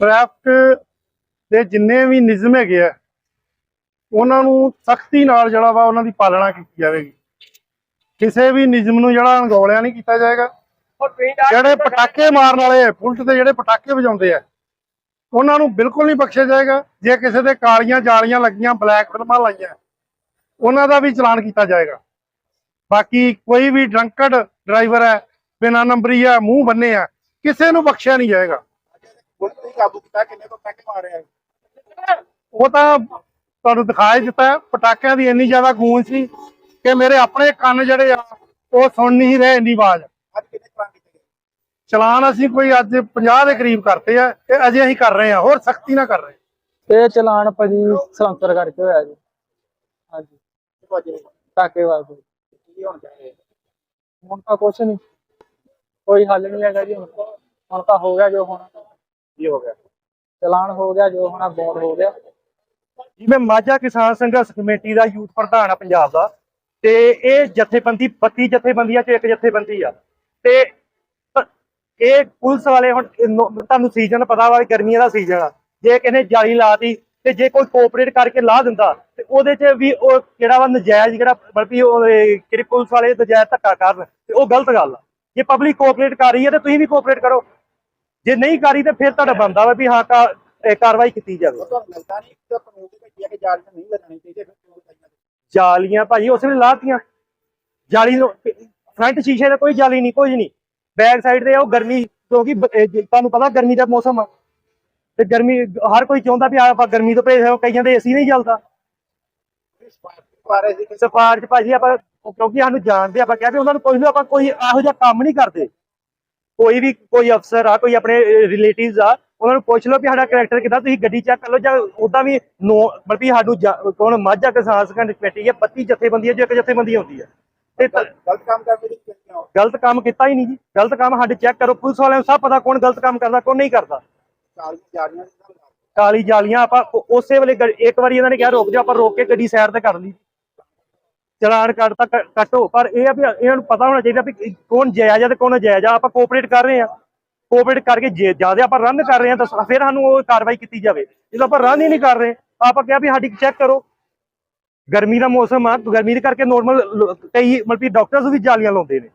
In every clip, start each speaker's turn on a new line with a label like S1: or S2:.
S1: Traffic ਦੇ ਜਿੰਨੇ ਵੀ ਨਿਯਮ ਹੈਗੇ ਆ ਉਹਨਾਂ ਨੂੰ ਸਖਤੀ ਨਾਲ ਜਿਹੜਾ ਵਾ ਉਹਨਾਂ ਦੀ ਪਾਲਣਾ ਕੀਤੀ ਜਾਵੇਗੀ। ਕਿਸੇ ਵੀ ਨਿਯਮ ਨੂੰ ਜਿਹੜਾ ਅਣਗੌਲਿਆ ਨਹੀਂ ਕੀਤਾ ਜਾਏਗਾ। ਜਿਹੜੇ ਪਟਾਕੇ ਮਾਰਨ ਵਾਲੇ ਆ ਪੁਲਿਸ ਦੇ ਜਿਹੜੇ ਪਟਾਕੇ ਵਜਾਉਂਦੇ ਆ ਉਹਨਾਂ ਨੂੰ ਬਿਲਕੁਲ ਨਹੀਂ ਬਖਸ਼ਿਆ ਜਾਏਗਾ। ਜੇ ਕਿਸੇ ਦੇ ਕਾਲੀਆਂ ਜਾਲੀਆਂ ਲੱਗੀਆਂ ਬਲੈਕ ਫਿਲਮਾਂ ਲਾਈਆਂ ਉਹਨਾਂ ਦਾ ਵੀ ਚਲਾਨ ਕੀਤਾ ਜਾਏਗਾ। ਬਾਕੀ ਕੋਈ ਵੀ ਡਰੰਕਡ ਡਰਾਈਵਰ ਹੈ ਬਿਨਾਂ ਨੰਬਰੀ ਆ ਮੂੰਹ ਬੰਨੇ ਆ ਕਿਸੇ ਨੂੰ ਬਖਸ਼ਿਆ ਨਹੀਂ ਜਾਏਗਾ।
S2: ਕਾਬੂ ਕੀਤਾ ਕਿੰਨੇ ਤੋਂ ਪੈਕ ਮਾਰਿਆ
S1: ਉਹ ਤਾਂ ਤੁਹਾਨੂੰ ਦਿਖਾਈ ਦਿੱਤਾ ਪਟਾਕਿਆਂ ਦੀ ਇੰਨੀ ਜ਼ਿਆਦਾ ਗੂੰਜ ਸੀ ਕਿ ਮੇਰੇ ਆਪਣੇ ਕੰਨ ਜਿਹੜੇ ਆ ਉਹ ਸੁਣ ਨਹੀਂ ਰਹੇ ਇੰਨੀ ਆਵਾਜ਼।
S2: ਅੱਜ ਕਿੰਨੇ ਚਲਾਨ ਕੀਤੇ ਗਏ?
S1: ਚਲਾਨ ਅਸੀਂ ਕੋਈ ਅੱਜ 50 ਦੇ ਕਰੀਬ ਕਰਤੇ ਆ ਤੇ ਅਜੇ ਅਸੀਂ ਕਰ ਰਹੇ ਆ ਹੋਰ ਸਖਤੀ ਨਾਲ ਕਰ ਰਹੇ।
S3: ਇਹ ਚਲਾਨ ਭਾਜੀ ਸਲੰਸਰ ਕਰਕੇ ਹੋਇਆ ਜੀ। ਹਾਂਜੀ।
S2: ਕਿੰਨੇ ਵਜੇ
S3: ਟਾਕੇ ਵਾਸਤੇ
S2: ਕੀ ਹੋਣ ਜਾ ਰਿਹਾ
S3: ਹੁਣ ਤਾਂ ਕੁਛ ਨਹੀਂ। ਕੋਈ ਹੱਲ ਨਹੀਂ ਹੈਗਾ ਜੀ ਹੁਣ। ਹੁਣ ਤਾਂ ਹੋ ਗਿਆ ਜੋ ਹੋਣਾ।
S2: ਕੀ ਹੋ ਗਿਆ।
S3: ਚਲਾਨ ਹੋ ਗਿਆ, ਜੋ ਹੋਣਾ ਬੌਂਡ ਹੋ ਗਿਆ।
S4: ਜੀ ਮਾਝਾ ਕਿਸਾਨ ਸੰਘਰਸ਼ ਕਮੇਟੀ ਦਾ ਯੂਥ ਪ੍ਰਧਾਨ ਆ ਪੰਜਾਬ ਦਾ, ਤੇ ਇਹ ਜਥੇਬੰਦੀ 32 ਜਥੇਬੰਦੀਆਂ ਚ ਇੱਕ ਜਥੇਬੰਦੀ ਆ। ਤੇ ਇਹ ਪੁਲਿਸ ਵਾਲੇ ਹੁਣ ਤੁਹਾਨੂੰ ਸੀਜ਼ਨ ਪਤਾ ਵਾ ਗਰਮੀਆਂ ਦਾ ਸੀਜ਼ਨ ਆ। ਜੇ ਕਿਨੇ ਜਾਲੀ ਲਾਤੀ ਤੇ ਜੇ ਕੋਈ ਕੋਆਪਰੇਟ ਕਰਕੇ ਲਾ ਦਿੰਦਾ, ਤੇ ਉਹਦੇ ਚ ਵੀ ਉਹ ਕਿਹੜਾ ਵਾ ਨਜਾਇਜ਼ ਜਿਹੜਾ ਬਲਕਿ ਉਹ ਜਿਹੜੀ ਪੁਲਿਸ ਵਾਲੇ ਨਜਾਇਜ਼ ਧੱਕਾ ਕਰਨ, ਤੇ ਉਹ ਗਲਤ ਗੱਲ ਆ। ਜੇ ਪਬਲਿਕ ਕੋਆਪਰੇਟ ਕਰ ਰਹੀ ਹੈ ਤੇ ਤੁਸੀਂ ਵੀ ਕੋਆਪਰੇਟ ਕਰੋ। ਜੇ ਨਹੀਂ ਕਰੀ ਤੇ ਫਿਰ ਤੁਹਾਡਾ ਬੰਦਾ ਵਾ ਵੀ ਹਾਂ ਕਾ ਇਹ ਕਾਰਵਾਈ ਕੀਤੀ ਜਾਵੇ।
S2: ਤੁਹਾਨੂੰ ਲੱਗਦਾ ਨਹੀਂ ਕਿ ਕਾਨੂੰਨ ਦੇ ਵਿੱਚ ਇਹ ਕਿ ਜਾਲ ਨਹੀਂ ਲੱਗਣੀ ਚਾਹੀਦੀ ਫਿਰ ਕਿਉਂ ਲਗਾਈਆਂ
S4: ਜਾਲੀਆਂ ਭਾਜੀ ਉਸ ਵੇਲੇ ਲਾਤੀਆਂ। ਜਾਲੀ ਨੂੰ ਫਰੰਟ ਸ਼ੀਸ਼ੇ ਤੇ ਕੋਈ ਜਾਲੀ ਨਹੀਂ ਕੁਝ ਨਹੀਂ। ਬੈਕ ਸਾਈਡ ਤੇ ਉਹ ਗਰਮੀ ਕਿਉਂਕਿ ਬ- ਇਹ ਜੇ ਤੁਹਾਨੂੰ ਪਤਾ ਗਰਮੀ ਦਾ ਮੌਸਮ ਆ। ਤੇ ਗਰਮੀ ਹਰ ਕੋਈ ਚਾਹੁੰਦਾ ਵੀ ਆਪਾਂ ਗਰਮੀ ਤੋਂ ਪਰਹੇਜ਼ ਕਈਆਂ ਦੇ ਏਸੀ ਨਹੀਂ ਚੱਲਦਾ।
S2: ਬਾਰੇ ਸੀ। ਕਿ
S4: ਸਫਾਰ ਚ ਭਾਜੀ ਆਪਾਂ ਕਿਉਂਕਿ ਸਾਨੂੰ ਜਾਣਦੇ ਆਪਾਂ ਕਿਹਾ ਵੀ ਉਹਨਾਂ ਨੂੰ ਕੋਈ ਨਾ ਆਪਾਂ ਕੋਈ ਇਹੋ ਜਿਹਾ ਕੰਮ ਨਹੀਂ ਕਰਦੇ। ਕੋਈ ਵੀ ਕੋਈ ਅਫਸਰ ਆ ਕੋਈ ਆਪਣੇ ਰਿਲੇਟਿਵਸ ਆ ਉਹਨਾਂ ਨੂੰ ਪੁੱਛ ਲਓ ਵੀ ਸਾਡਾ ਕੈਰੈਕਟਰ ਕਿਦਾਂ ਤੁਸੀਂ ਗੱਡੀ ਚੈੱਕ ਕਰ ਲਓ ਜਾਂ ਉਦਾਂ ਵੀ ਨੋ ਮਤਲਬ ਵੀ ਸਾਨੂੰ ਕੌਣ ਮਾਝਾ ਕਿਸਾਨ ਸੰਘਰਸ਼ ਕਮੇਟੀ ਹੈ 32 ਜਥੇਬੰਦੀਆਂ ਜੋ ਇੱਕ ਜਥੇਬੰਦੀ ਹੁੰਦੀ ਹੈ ਤੇ
S2: ਗਲਤ ਕੰਮ ਕਰਨ ਦੀ
S4: ਗਲਤ ਕੰਮ ਕੀਤਾ ਹੀ ਨਹੀਂ ਜੀ। ਗਲਤ ਕੰਮ ਸਾਡੇ ਚੈੱਕ ਕਰੋ ਪੁਲਿਸ ਵਾਲਿਆਂ ਨੂੰ ਸਭ ਪਤਾ ਕੌਣ ਗਲਤ ਕੰਮ ਕਰਦਾ ਕੌਣ ਨਹੀਂ ਕਰਦਾ। ਕਾਲੀ ਜਾਲੀਆਂ ਆਪਾਂ ਉਸੇ ਵੇਲੇ ਇੱਕ ਵਾਰੀ ਇਹਨਾਂ ਨੇ ਕਿਹਾ ਰੁਕ ਜਾ ਆਪਾਂ ਰੋਕ ਕੇ ਗੱਡੀ ਸਾਈਡ ਤੇ ਕਰ ਲਈ। ਚਲਾਨ ਕੱਟਤਾ ਤਾਂ ਕੱਟੋ, ਪਰ ਇਹ ਆ ਵੀ ਇਹਨਾਂ ਨੂੰ ਪਤਾ ਹੋਣਾ ਚਾਹੀਦਾ ਵੀ ਕੌਣ ਜਾਇਜ਼ ਆ ਤੇ ਕੌਣ ਜਾਇਜ਼ ਆ। ਆਪਾਂ ਕੋਆਪਰੇਟ ਕਰ ਰਹੇ ਆ। ਕੋਆਪਰੇਟ ਕਰਕੇ ਜੇ ਜ਼ਿਆਦਾ ਆਪਾਂ ਰਨ ਕਰ ਰਹੇ ਆ ਤਾਂ ਫਿਰ ਸਾਨੂੰ ਉਹ ਕਾਰਵਾਈ ਕੀਤੀ ਜਾਵੇ। ਜਦੋਂ ਆਪਾਂ ਰਨ ਹੀ ਨਹੀਂ ਕਰ ਰਹੇ, ਆਪਾਂ ਕਿਹਾ ਵੀ ਸਾਡੀ ਚੈੱਕ ਕਰੋ। ਗਰਮੀ ਦਾ ਮੌਸਮ ਆ, ਗਰਮੀ ਦੇ ਕਰਕੇ ਨੋਰਮਲ ਕਈ ਮਤਲਬ ਕਿ ਡਾਕਟਰਸ ਵੀ ਜਾਲੀਆਂ ਲਾਉਂਦੇ ਨੇ।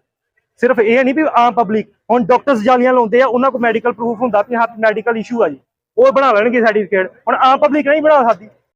S4: ਸਿਰਫ ਇਹ ਨਹੀਂ ਵੀ ਆਮ ਪਬਲਿਕ ਹੁਣ ਡਾਕਟਰਸ ਜਾਲੀਆਂ ਲਾਉਂਦੇ ਆ, ਉਹਨਾਂ ਕੋਲ ਮੈਡੀਕਲ ਪ੍ਰੂਫ ਹੁੰਦਾ ਵੀ ਹਾਂ ਮੈਡੀਕਲ ਇਸ਼ੂ ਆ ਜੀ। ਉਹ ਬਣਾ ਲੈਣਗੇ ਸਰਟੀਫਿਕੇਟ ਹੁਣ ਆਮ ਪਬਲਿਕ ਨਹੀਂ ਬਣਾ ਸਕਦੀ।